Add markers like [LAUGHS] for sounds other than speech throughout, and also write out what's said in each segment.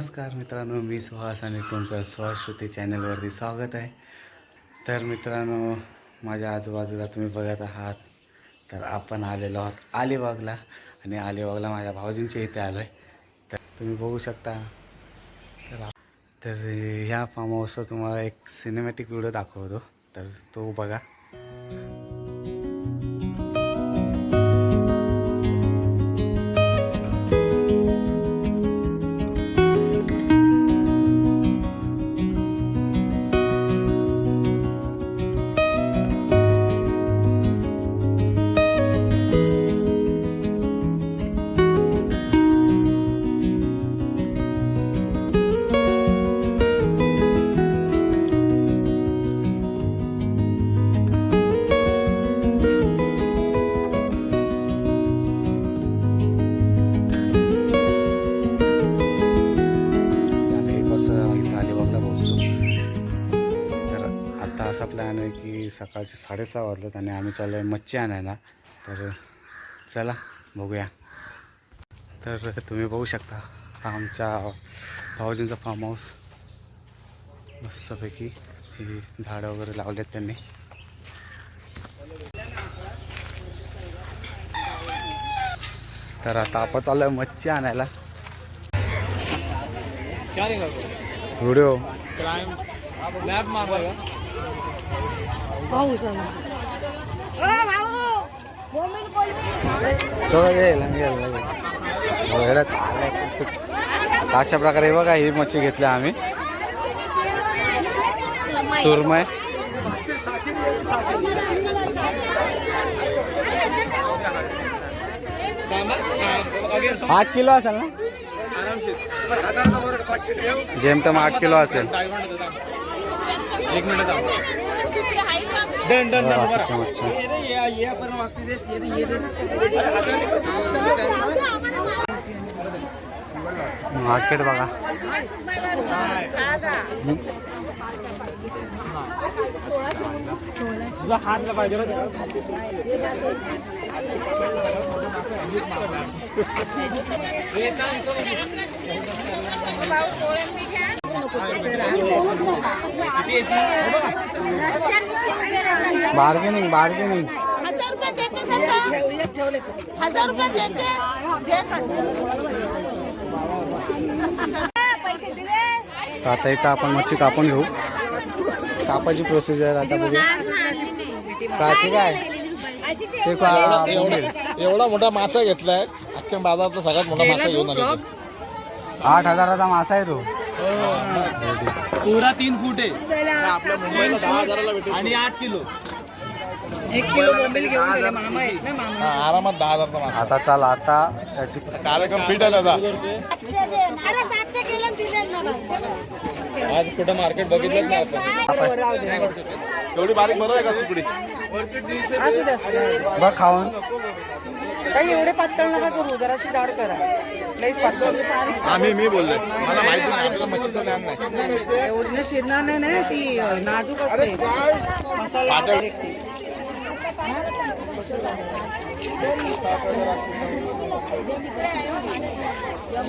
नमस्कार मित्रांनो मी सुहास आणि तुमचं स्वश्रुती चॅनलवरती स्वागत आहे. तर मित्रांनो माझ्या आजूबाजूला तुम्ही बघत आहात तर आपण आलेलो आहोत अलिबागला आणि अलिबागला माझ्या भाऊजींच्या इथे आलो आहे तर तुम्ही बघू शकता. तर तर ह्या फार्म हाऊसचा तुम्हाला एक सिनेमॅटिक व्हिडिओ दाखवतो. तर तो बघा. साडेसहा वाजलेत आणि आम्ही चाललो आहे मच्छी आणायला. तर चला बघूया. तर तुम्ही बघू शकता आमच्या भाऊजींचा फार्म हाऊस मस्तपैकी ही झाडं वगैरे लावलेत त्यांनी. तर आता आपण चाललो आहे मच्छी आणायला. व्हिडिओ लैब मार वेळात अशा प्रकारे बघा ही मच्छी घेतली आम्ही. सुरमय. आठ किलो असेल ना? जेमतेम आठ किलो असेल. एक मिनट डन डन डन अच्छा अच्छा. मार्केट बघा. तुझा हात ला पाहिजे बार्गेनिंग बार्गेनिंग. हजार रुपये देते सर हजार रुपये देते घे पैसे दिले तर आता इथं आपण मच्छी कापून घेऊ. कापाची प्रोसिजर आता बघू काय ते काय ते का एवढा मोठा मासा घेतलाय. अख्ख्या बाजारातला सगळ्यात मोठा मासा घेऊन आले. आठ हजाराचा मासा आहे तो. पुरा तीन फूट आहे. आपल्या मुंबईला दहा हजाराला भेटेल. आणि आठ किलो. एक किलो बोंबील घेऊन गेले. मामा आहेत ना मामा? हा, आरामात दहा हजारचा मासा. आता चला आता त्याची कार्यक्रम फिट आहे त्याचा अरे सातशे केलं दिले ना बाई. आज कुठं मार्केट बघितलं ना आपण. बरोबर राहू दे एवढी बारीक बरोबर आहे का तुकडी असू दे असू दे. बघ खाऊन. काही एवढे पातळ नका करू जराशी जाड करा. लईच आम्ही मी बोललो मला माहिती आपल्याला मच्छीचं ज्ञान नाही. एवढं शिरणार नाही ना ती नाजूक असते. मसाला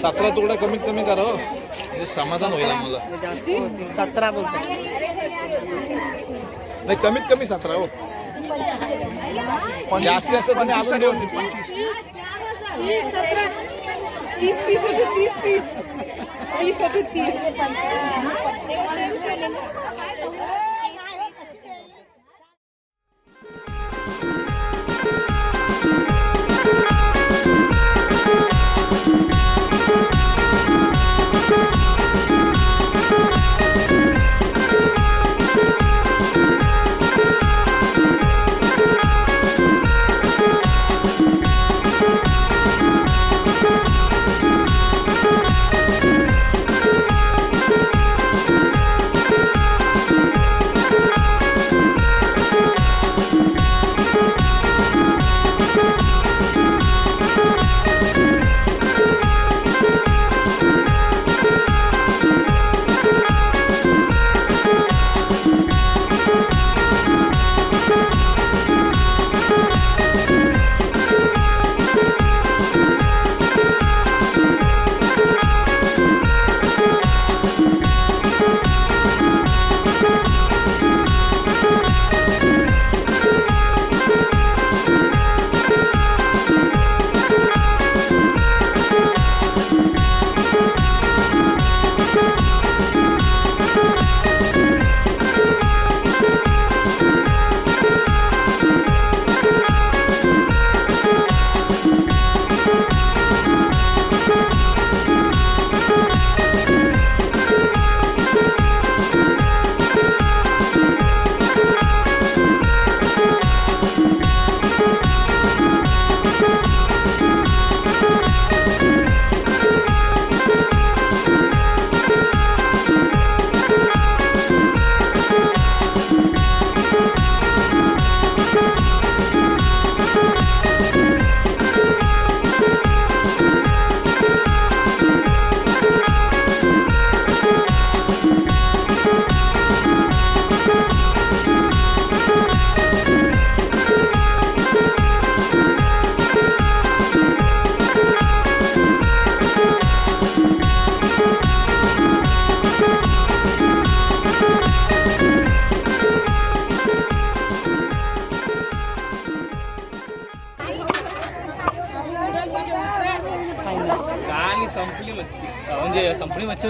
सतरा तुकडा कमीत कमी करा हो. म्हणजे समाधान होईल आम्हाला. म्हणजे सतरा बोलतो नाही कमीत कमी सतरा हो. जास्ती जास्त पंचवीस तरी होतील. 30 পিস হবে 30 পিস এই হবে 30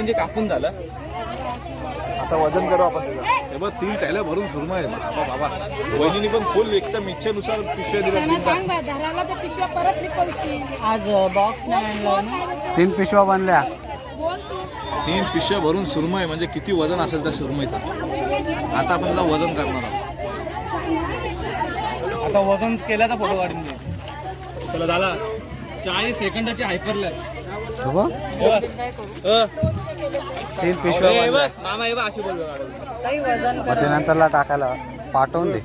म्हणजे कापून झालं. आता वजन करू आपण त्याचं. हे बघ तीन टायला भरून सुरमा आहे. बाबा बाबा. वहिनीने पण फुल एकदम इच्छेनुसार पिशव्या दिल्या तीन आज बॉक्स नाही आणलं ना? तीन पिशव्या बनल्या. तीन पिशव्या भरून सुरमा आहे म्हणजे किती वजन असेल त्या सुरमईचं. आता आपण त्याला वजन करणार आहोत. आता वजन केल्याचा फोटो काढून दे चला झाला चाळीस सेकंदाची हो बघ, तीन पिशव्या हे टाकायला पाठवून दे.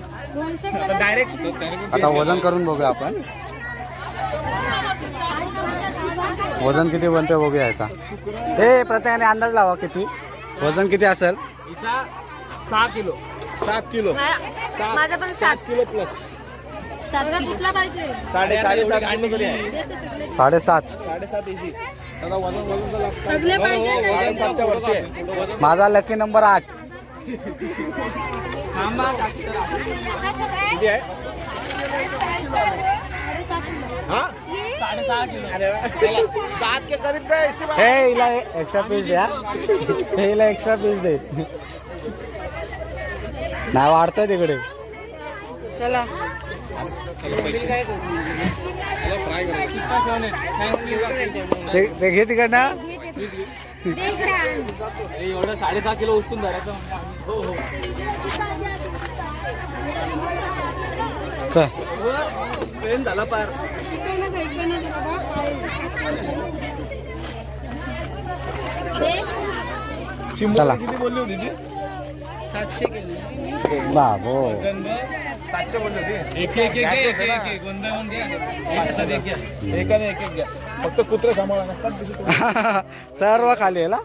डायरेक्ट आता वजन करून बघूया आपण. वजन किती बनते बघूया याचा. ए प्रत्येकाने अंदाज लावा किती. वजन किती असेल? सहा किलो. सात किलो. माझा पण सात किलो प्लस सात किलो. साडे साडेसात साडेसात आहे. वजन माझा लकी नंबर आठ. हा? सात के करीब. हे हिला एक्स्ट्रा पीस द्या. हे हिला एक्स्ट्रा पीस दे. नाही वाढतोय तिकडे. चला. ते घे तिकडनं. एवढं साडेसहा किलो उचलून धरायचं म्हणजे हो हो. चल. पेन झाला पार. चला. किती बोलली होती ती? सातशे किलो. बाबो. सातशे बोलली होती. एक एक एक एक एक एक. गोंधळून घ्या एक एक घ्या. एकाने एक एक घ्या. फक्त कुत्रे सांभाळा नसतात. [LAUGHS] सर्व खाली आहे ना?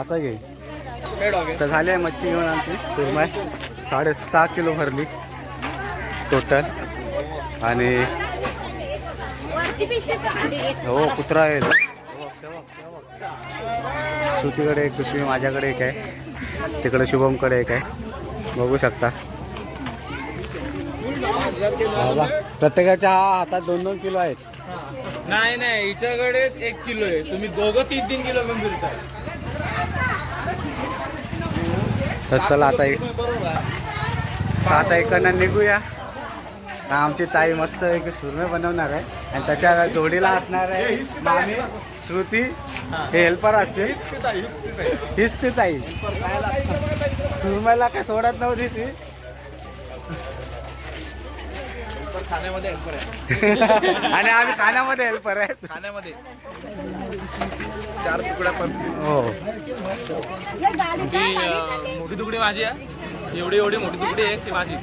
असं घे आहे तर झाली आहे मच्छी घेऊन आमची सुरमाय. साडेसहा किलो भरली. टोटल आणि हो कुत्रा आहे श्रुतीकडे एक पिशवी माझ्याकडे एक आहे. तिकडे शुभमकडे एक आहे. बघू शकता. बाबा, प्रत्येकाच्या हातात दोन दोन किलो आहेत. नाही नाही हिच्याकडे एक किलो आहे. तुम्ही दोघं तीन तीन किलो घेऊन फिरताय. तर चला आता एक आता इकडनं निघूया. आमची ताई मस्त एक सुरमे बनवणार आहे. आणि त्याच्या जोडीला असणार आहे मामी श्रुती. हे हेल्पर असते हीच ती ताई सुरमेला काय सोडत नव्हती ती. खाण्यामध्ये helper आहे. [LAUGHS] आणि आम्ही खाण्यामध्ये हेल्पर आहेत. खाण्यामध्ये. चार तुकड्या पण. हो. ती मोठी तुकडी माझी आहे. एवढी एवढी मोठी तुकडी आहे ती माझी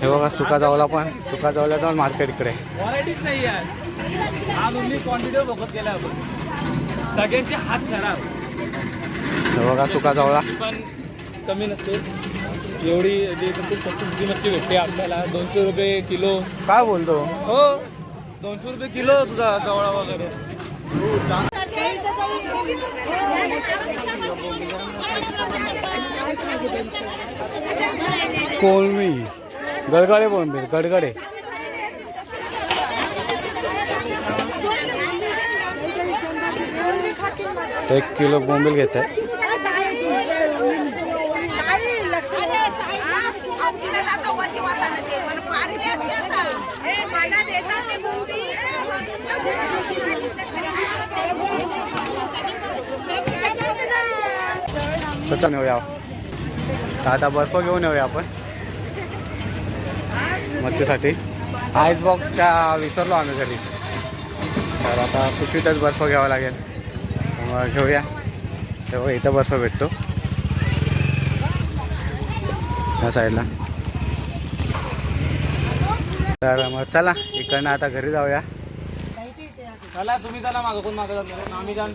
हे बघा सुका जावला पण. सुका जावला जाऊन मार्केट इकडे व्हरायटीच नाही आहे. आज ओनली क्वांटिटीवर फोकस केला आपण. सगळ्यांचे हात खराब. हे बघा सुका जावळा ती पण कमी नसते. एवढी जी खूप मच्छी भेटते आपल्याला. दोनशे रुपये किलो. काय बोलतो? हो. दोनशे रुपये किलो तुझा जवळा वगैरे. कोळमी गडगडे बोंबील गडगडे. एक किलो बोंबील घेत आहे. कसं नेऊया? आता बर्फ घेऊन येऊया आपण. मच्छीसाठी. आईस बॉक्स का विसरलो आम्ही घरी. तर आता पिशवीतच बर्फ घ्यावा लागेल. मग घेऊया. तेव्हा इथं बर्फ भेटतो. त्या साईडला. तर मग चला इकडनं आता घरी जाऊया. चला तुम्ही चला मागं कोण मागं नाही मामी जान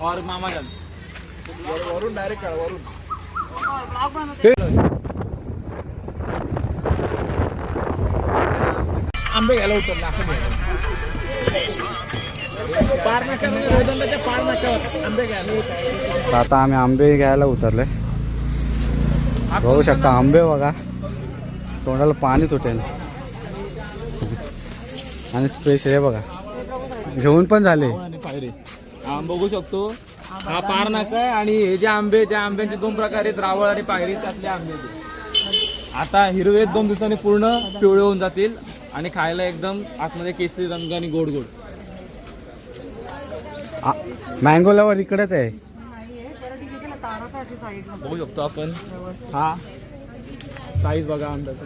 और मामा जान. वरून डायरेक्ट वरून. आंबे घ्यायला उतरला असं पार नाक्यावर आंबे घ्यायला आता आम्ही आंबे घ्यायला उतरले बघू शकता आंबे बघा. तोंडाला पाणी सुटेल. आणि स्पेशल हे बघा. घेऊन पण झाले. हा बघू शकतो. हा पार नाका आहे आणि हे जे आंबे त्या आंब्यांचे दोन प्रकार आहेत रावळ आणि पायरी त्यातले आंबे. आता हिरवे दोन दिवसांनी पूर्ण पिवळे होऊन जातील आणि खायला एकदम आतमध्ये केसरी रंग आणि गोड गोड मँगो लवर इकडेच आहे. बघू शकतो आपण. हा. साईज बघा आंब्याचा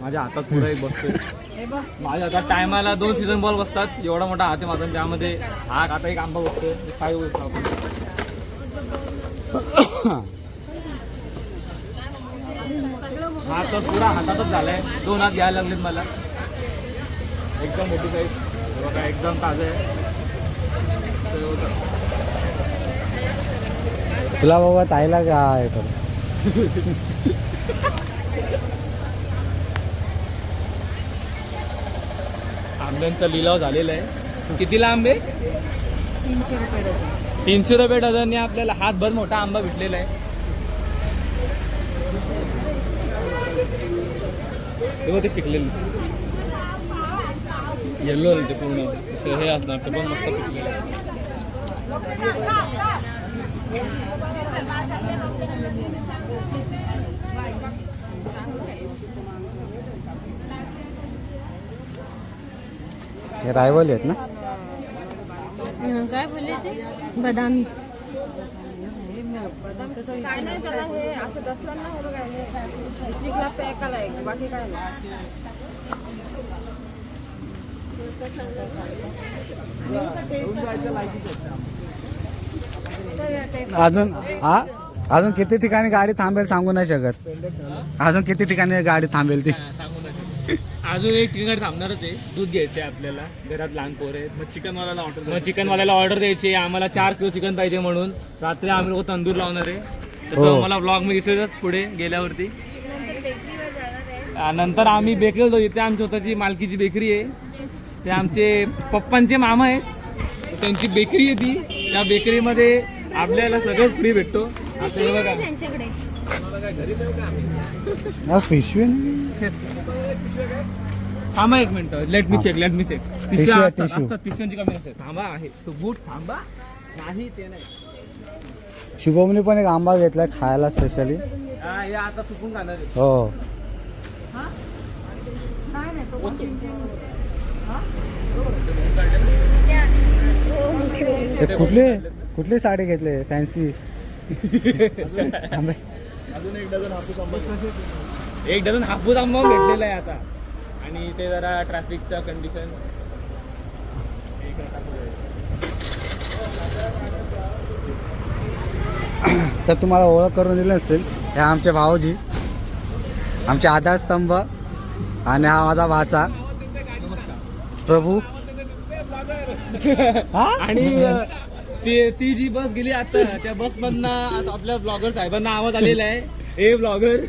माझ्या हातात पुढे एक बसतोय. माझ्या हातात टायमाला दोन सीझन बॉल बसतात. एवढा मोठा हात आहे माझा. त्यामध्ये हा आता एक आंबा बसतोय साईज बघतो आपण. हा तर पुरा हातातच झालाय. दोन हात घ्यायला लागलेत मला. एकदम मोठी साईज बघा एकदम ताजं आहे. तुला बाबा ताईला काय करू? आंब्यांचा लिलाव झालेला आहे. कितीला आंबे? तीनशे रुपये डझन. तीनशे रुपये डझनने आपल्याला हातभर मोठा आंबा भेटलेला आहे. ते बघ ते पिकलेलं. येल्लो ते पूर्ण. असं हे असणार ते पण मस्त पिकलेलं आहे. हे रायवल आहेत ना? काय बोलले ते? बदामी. काय नाही त्याला हे असं दसला ना हो. काय चिकला पॅकाला आहे बाकी काय नाही. अजून हा? अजून किती ठिकाणी गाडी थांबेल सांगू नाही शकत. अजून किती ठिकाणी गाडी थांबेल ती? सांगू नका अजून एक ठिकाणी थांबणारच आहे. दूध घ्यायचं आहे आपल्याला. घरात लहान पोर आहेत. मग चिकनवाल्याला ऑर्डर मग चिकनवाल्याला ऑर्डर द्यायची आहे. आम्हाला चार किलो चिकन पाहिजे म्हणून. रात्री आम्ही लोक तंदूर लावणार आहे. तर तो हो. मला ब्लॉगमध्ये दिसेलच पुढे गेल्यावरती. आ, नंतर आम्ही बेकरीला जाऊ. इथे आमची स्वतःची मालकीची बेकरी आहे. ते आमचे पप्पांचे मामा आहेत. तर त्यांची बेकरी आहे ती. त्या बेकरीमध्ये आपल्याला सगळंच फ्री भेटतो. आता हे बघा. त्यांच्याकडे. हा, पिशवी नाही. थांबा एक minute. Let me check let me check. पिशव्यांची कमी थांबा आहे. तो बूट थांबा. नाही ते नाही. शुभमने पण एक आंबा घेतलाय खायला स्पेशली हा, हे आता चुकून खाणार आहे. हो. ते कुठले? कुठली साडी घेतले? फॅन्सी आंबे एक डझन हापूस आंबा भेटलेला आहे आता. आणि ते जरा ट्रॅफिकचा कंडिशन तर तुम्हाला ओळख करून दिली नसेल हे आमचे भाऊजी आमचे आधारस्तंभ आणि हा माझा वाचा. प्रभू. हा? आणि ती ती जी बस गेली आता त्या बस मधनं आपल्या ब्लॉगर साहेबांना आवाज आलेला आहे. ए ब्लॉगर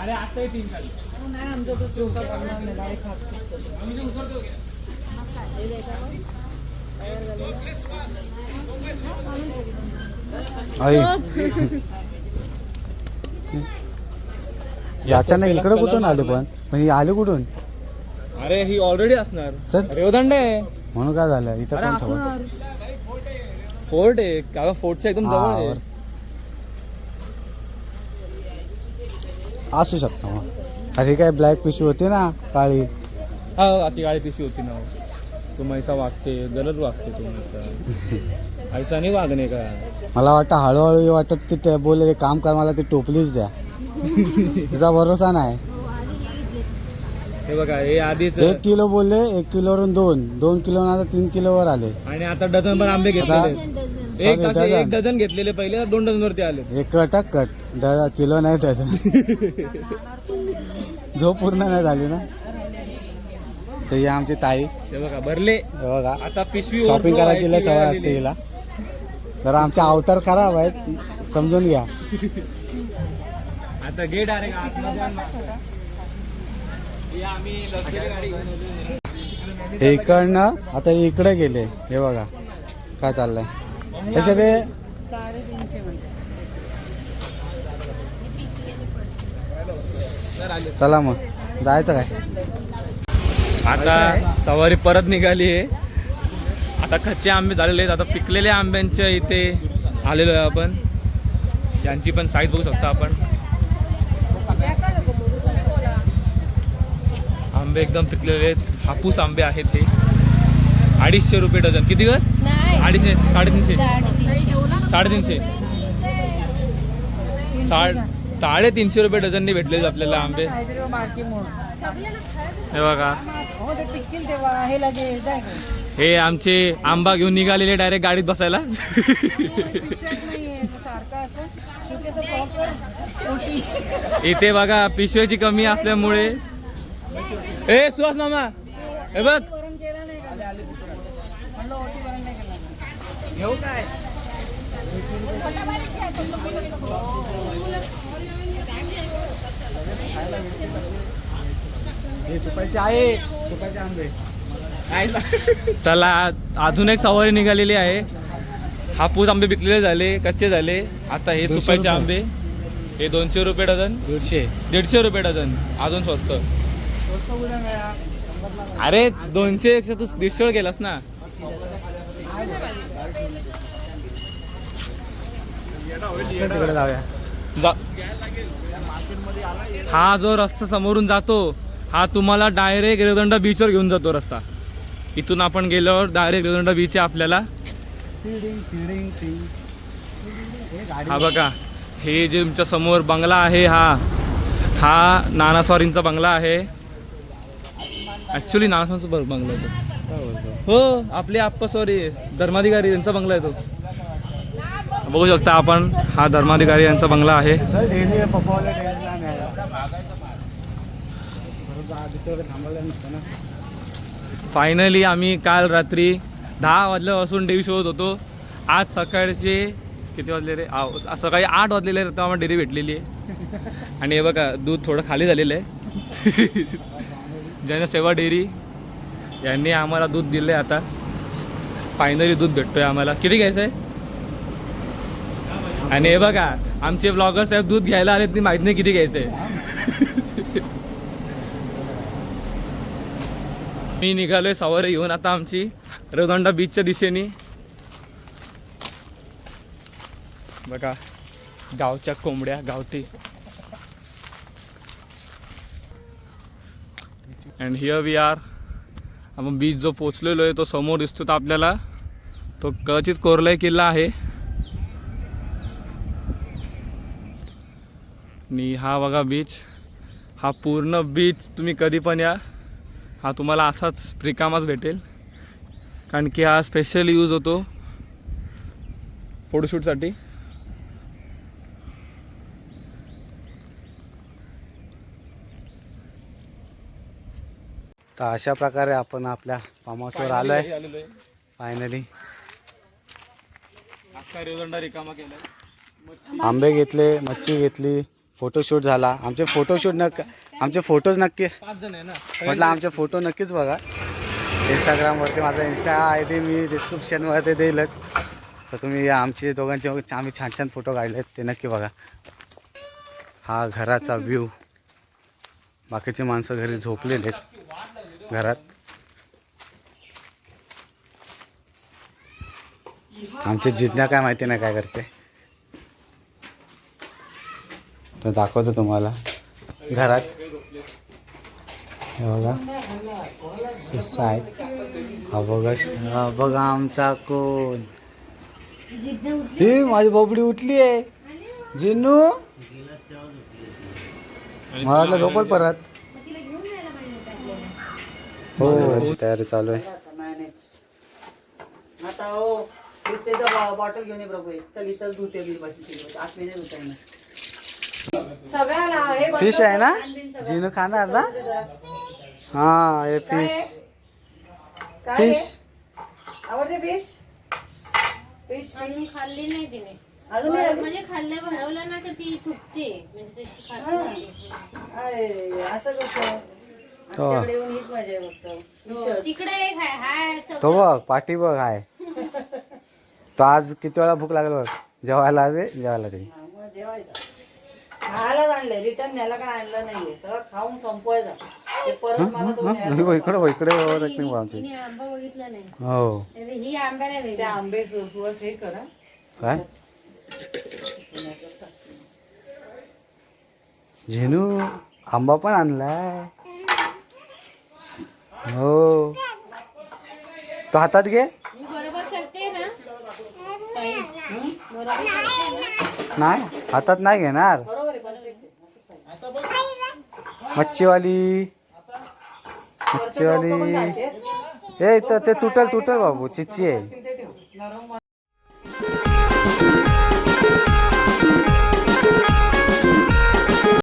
अरे आता तीन. आई. [LAUGHS] याच्या नाही इकडे कुठून आले पण? पण ही आले कुठून? अरे ही ऑलरेडी असणार. चल रेवदंड आहे. म्हणून काय झालं? इथं असणार. फोर्ट आहे. का फोर्टच्या एकदम जवळ आहे. असू शकतं मग. अरे काय ब्लॅक पिशवी होती ना काळी? हा ती गाडी पिशवी होती ना. तू मैसा वागते गलत वागते तू मैसा [LAUGHS] ऐसा नाही वागणे का? मला वाटतं हळूहळू हे वाटत की ते बोलले काम कर मला ती टोपलीच द्या. तुझा भरोसा नाही. हे बघा हे आधीच एक किलो बोलले एक किलोवरून दोन. दोन किलो आता तीन किलोवर आले. आणि आता डझन पण आंबे घेतलेले. डझन. एक Sorry, असे एक डझन. डझन घेतलेले पहिले दोन डझन वरती आले. एक कटक कट. ड- किलो नाही त्याचा झोप पूर्ण नाही झाली ना? तर ही आमची ताई. हे बघा भरले. हे बघा. आता पिशवी शॉपिंग करायची लय सवय असते. हिला. तर आमचे अवतार खराब आहेत. समजून घ्या. तर घे हे इकडनं आता इकडे गेले. हे बघा काय चाललंय. कसं ते चला मग जायचं काय? आता सवारी परत निघाली आहे. आता कच्चे आंबे झालेले आहेत. आता पिकलेल्या आंब्यांच्या इथे आलेलो आहे आपण. यांची पण साईज बघू शकतो आपण. आंबे एकदम पिकलेले आहेत. हापूस आंबे आहेत हे. अडीचशे रुपये डझन. किती ग? नाही. अडीचशे साडेतीनशे. साडेतीनशे. साड साडेतीनशे रुपये डझनने भेटले आपल्याला आंबे. हे बघा. हो आमचे आंबा घेऊन निघालेले डायरेक्ट गाडीत बसायला. इथे बघा पिशव्याची कमी असल्यामुळे. ए सुहास मामा. हे बघ घेऊ काय चला अजून एक सवारी निघालेली आहे. हापूस आंबे विकलेले झाले कच्चे झाले. आता हे चुपायचे. आंबे. हे दोनशे रुपये डझन. दीडशे दीडशे रुपये डझन. अजून स्वस्त. अरे दोनशे एकशे तू दीडशे गेलास ना. तिकडे जाऊया हा जो रस्ता समोरून जातो हा तुम्हाला डायरेक्ट रेदंडा बीचवर घेऊन जातो रस्ता. इथून आपण गेल्यावर डायरेक्ट रेदंडा बीच आहे आपल्याला. हा बघा हे जे तुमच्यासमोर बंगला आहे हा हा नाना स्वारींचा बंगला आहे. ऍक्च्युली नाना स्वारींचा ब- बंगला आहे तो. हो आपले आप्पा सॉरी धर्माधिकारी यांचा बंगला आहे तो. बघू शकता आपण हा धर्माधिकारी यांचा बंगला आहे. फायनली आम्ही काल रात्री दहा वाजल्यापासून डेअरी शोधत होतो. आज सकाळचे किती वाजले रे? सकाळी आठ वाजलेले रे, तेव्हा आम्हाला डेअरी भेटलेली आहे. आणि हे बघा दूध थोडं खाली झालेलं आहे. जनसेवा डेअरी यांनी आम्हाला दूध दिलं आहे आता. फायनली दूध भेटतोय आम्हाला. किती घ्यायचं आहे आणि हे बघा आमचे ब्लॉगर साहेब दूध घ्यायला आले ती माहिती नाही किती घ्यायचं आहे [LAUGHS] मी निघालोय सवारी येऊन आता आमची रेवदंडा बीचच्या दिशेने. बघा गावच्या कोंबड्या गावठी. अँड हिअर वी आर आपण बीच जो पोचलेलो आहे तो समोर दिसतो तर आपल्याला. तो कदाचित कोरलाई किल्ला आहे. आणि हा बघा बीच हा पूर्ण बीच तुम्ही कधी पण या. हा तुम्हाला असाच रिकामाच भेटेल. कारण की हा स्पेशल यूज होतो. फोटोशूटसाठी. तर अशा प्रकारे आपण आपल्या फार्म हाऊसवर आलो आहे फायनली अख्खा रेवदंडा रिकामा केला आंबे घेतले मच्छी घेतली फोटोशूट झाला. आमचे फोटोशूट नक्क आमचे फोटोज नक्की पाच जण आहे ना. म्हटलं आमचे फोटो नक्कीच बघा. इंस्टाग्रामवरती माझा इन्स्टा आय डी मी डिस्क्रिप्शनवरती देईलच. तर तुम्ही आमचे दोघांचे आम्ही छान छान फोटो काढलेत ते नक्की बघा. हा घराचा व्ह्यू बाकीची माणसं घरी झोपलेले आहेत. घरात. आमची जिज्ञा काय माहिती नाही काय करते. तर दाखवतो तुम्हाला. घरात. हे बघा. सुसाईड हा बघा. हा बघा आमचा कोण. हे माझी बबडी उठली आहे. जिनू मला वाटलं झोपल परत. हो तयारी चालू आहे. आता हो तेच त्याचं बॉटल घेऊन ये प्रभू चल इथं. धुते येणार सगळ्याला हे बघ, फिश आहे ना? जिनू खाणार ना? हा हे फिश काय फिश? आवडते फिश फिश अजून खाल्ली नाही तिने. अजून? म्हणजे खाल्लं भरवलं ना का ती थुकते. म्हणजे तशी खात असं कसं? तो आहे हो, तिकडे एक आहे हाय असं- तो बघ पाठी बघ हाय. तो आज किती वेळा भूक लागली बघ? जेवायला दे जेवायला दे. हा, मग जेवायचं. खायलाच आणलंय रिटर्न न्यायला काय आणलं नाहीये. सगळं खाऊन संपवायचा. ते परत मला हं? इकडे इकडे ऍक्टिंग आमची. तिने आंबा बघितला नाही. हो. ही आंब्याला ते आंबे हे करा. काय? झेनू आंबा पण आणलाय. हो. तो हातात घे. नाही हातात नाही घेणार. मच्छीवाली. मच्छीवाली. ए तर ते तुटल तुटल बाबू चिच्ची आहे.